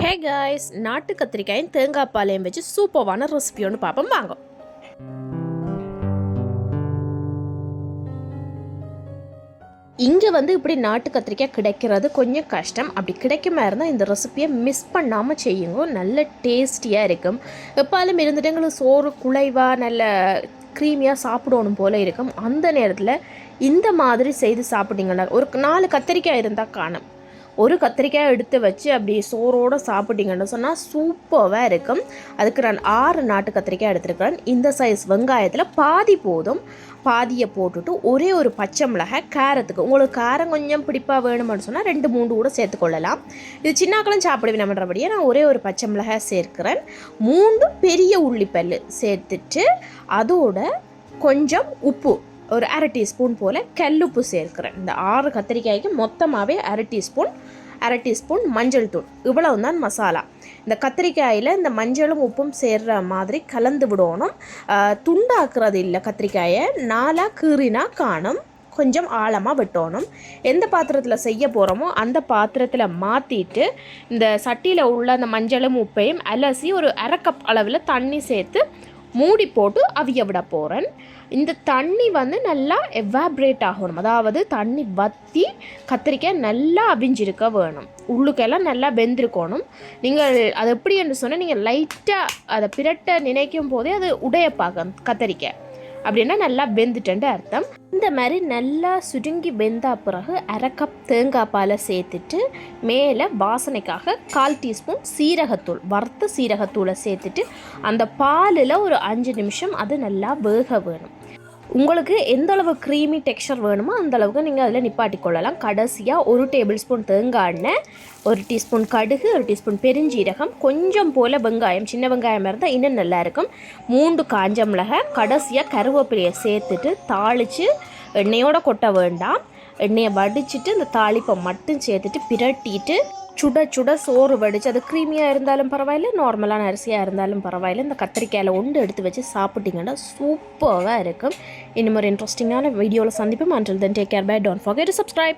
Hey guys நாட்டு கத்திரிக்காயும் தேங்காய் பாலையும் வச்சு சூப்பரான ரெசிபி ஒன்று பார்ப்போம். வாங்க. இங்கே வந்து இப்படி நாட்டு கத்திரிக்காய் கிடைக்கிறது கொஞ்சம் கஷ்டம். அப்படி கிடைக்குமா இருந்தால் இந்த ரெசிப்பியை மிஸ் பண்ணாமல் செய்யுங்க. நல்ல டேஸ்டியாக இருக்கும். எப்பாலும் இருந்துட்டு எங்களுக்கு சோறு குலைவாக நல்ல க்ரீமியாக சாப்பிடணும் போல் இருக்கும். அந்த நேரத்தில் இந்த மாதிரி செய்து சாப்பிட்டீங்கன்னா ஒரு நாலு கத்திரிக்காய் இருந்தால் காணும். ஒரு கத்திரிக்காய் எடுத்து வச்சு அப்படி சோறோடு சாப்பிட்டீங்கன்னு சொன்னால் சூப்பராக இருக்கும். அதுக்கு நான் ஆறு நாட்டு கத்திரிக்காய் எடுத்துருக்கிறேன். இந்த சைஸ் வெங்காயத்தில் பாதி போதும். பாதியை போட்டுட்டு ஒரே ஒரு பச்சை மிளகாய் காரத்துக்கு. உங்களுக்கு காரம் கொஞ்சம் பிடிப்பாக வேணும்னு சொன்னால் ரெண்டு மூணு கூட சேர்த்துக்கொள்ளலாம் இது சின்னாக்களும் சாப்பிடுவேன் நான் ஒரே ஒரு பச்சை மிளகாய் சேர்க்கிறேன். மூன்று பெரிய உள்ளிப்பல் சேர்த்துட்டு அதோட கொஞ்சம் உப்பு ஒரு அரை டீஸ்பூன் போல் கல்லுப்பு சேர்க்கிறேன். இந்த ஆறு கத்திரிக்காய்க்கு மொத்தமாகவே அரை டீஸ்பூன் அரை டீஸ்பூன் மஞ்சள் தூள். இவ்வளவு தான் மசாலா. இந்த கத்திரிக்காயில் இந்த மஞ்சளும் உப்பும் சேர்கிற மாதிரி கலந்து விடணும். துண்டாக்குறது இல்லை கத்திரிக்காயை. நாலாக கீறினா காணும். கொஞ்சம் ஆழமாக வெட்டணும். எந்த பாத்திரத்தில் செய்ய போகிறோமோ அந்த பாத்திரத்தில் மாற்றிட்டு இந்த சட்டியில் உள்ள அந்த மஞ்சளும் உப்பையும் அலசி ஒரு அரை கப் அளவில் தண்ணி சேர்த்து மூடி போட்டு அவிய விட போகிறேன் இந்த தண்ணி வந்து நல்லா எவாப்ரேட் ஆகணும். அதாவது தண்ணி வற்றி கத்திரிக்காய் நல்லா அவிஞ்சிருக்க வேணும். உள்ளுக்கெல்லாம் நல்லா வெந்திருக்கணும். நீங்கள் அது எப்படி என்று சொன்னால் நீங்கள் லைட்டாக அதை பிரட்ட நினைக்கும் போதே அது உடைய பார்க்க கத்திரிக்காய். அப்படின்னா நல்லா வெந்துட்டேன்ட்டு அர்த்தம். இந்த மாதிரி நல்லா சுருங்கி வெந்தா பிறகு அரை கப் தேங்காய் பாலை சேர்த்துட்டு மேலே வாசனைக்காக கால் டீஸ்பூன் சீரகத்தூள் வறுத்த சீரகத்தூளை சேர்த்துட்டு அந்த பாலில் ஒரு அஞ்சு நிமிஷம் அது நல்லா வேக வேணும். உங்களுக்கு எந்த அளவு க்ரீமி டெக்ஸ்சர் வேணுமோ அந்த அளவுக்கு நீங்கள் அதில் நிப்பாட்டி கொள்ளலாம். கடைசியாக ஒரு டேபிள் ஸ்பூன் தேங்காய் எண்ணெய் ஒரு டீஸ்பூன் கடுகு ஒரு டீஸ்பூன் பெருஞ்சீரகம் கொஞ்சம் போல் வெங்காயம் சின்ன வெங்காயம் இருந்தால் இன்னும் நல்லாயிருக்கும் மூன்று காஞ்ச மிளகாய் கடைசியாக கருவேப்பிலையை சேர்த்துட்டு தாளித்து எண்ணெயோடு கொட்ட வேண்டாம். எண்ணெயை வடிச்சிட்டு இந்த தாளிப்பை மட்டும் சேர்த்துட்டு பிரட்டிட்டு சுட சுட சோறு வடித்து அது க்ரீமியாக இருந்தாலும் பரவாயில்ல நார்மலான அரிசியாக இருந்தாலும் பரவாயில்ல. இந்த கத்திரிக்காயில் ஒன்று எடுத்து வச்சு சாப்பிட்டிங்கன்னா சூப்பராக இருக்கும். இன்னும் ஒரு இன்ட்ரெஸ்டிங்கான வீடியோவில் சந்திப்போம். Until then take care bye don't forget subscribe